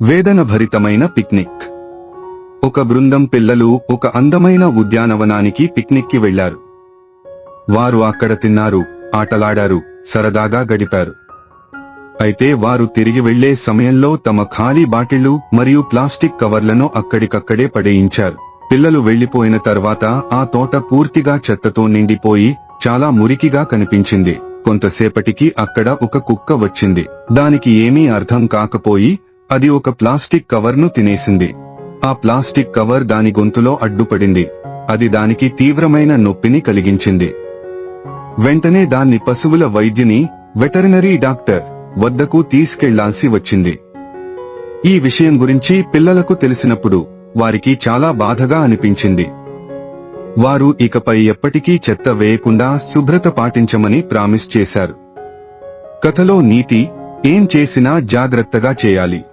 వేదన భరితమైన పిక్నిక్. ఒక బృందం పిల్లలు ఒక అందమైన ఉద్యానవనానికి పిక్నిక్కి వెళ్ళారు వారు అక్కడ తిన్నారు ఆటలాడారు సరదాగా గడిపారు. అయితే వారు తిరిగి వెళ్ళే సమయంలో తమ ఖాళీ బాటిళ్ళు మరియు ప్లాస్టిక్ కవర్లను అక్కడికక్కడే పడేయించారు. పిల్లలు వెళ్ళిపోయిన తర్వాత ఆ తోట పూర్తిగా చెత్తతో నిండిపోయి చాలా మురికిగా కనిపించింది. కొంతసేపటికి అక్కడ ఒక కుక్క వచ్చింది. దానికి ఏమీ అర్థం కాకపోయి అది ఒక ప్లాస్టిక్ కవర్ను తినేసింది. ఆ ప్లాస్టిక్ కవర్ దాని గొంతులో అడ్డుపడింది. అది దానికి తీవ్రమైన నొప్పిని కలిగించింది. వెంటనే దాన్ని పశువుల వైద్యుని వెటరినరీ డాక్టర్ వద్దకు తీసుకెళ్ళాల్సి వచ్చింది. ఈ విషయం గురించి పిల్లలకు తెలిసినప్పుడు వారికి చాలా బాధగా అనిపించింది. వారు ఇకపై ఎప్పటికీ చెత్త వేయకుండా శుభ్రత పాటించమని ప్రామిస్ చేశారు. కథలో నీతి ఏం చేసినా జాగ్రత్తగా చేయాలి.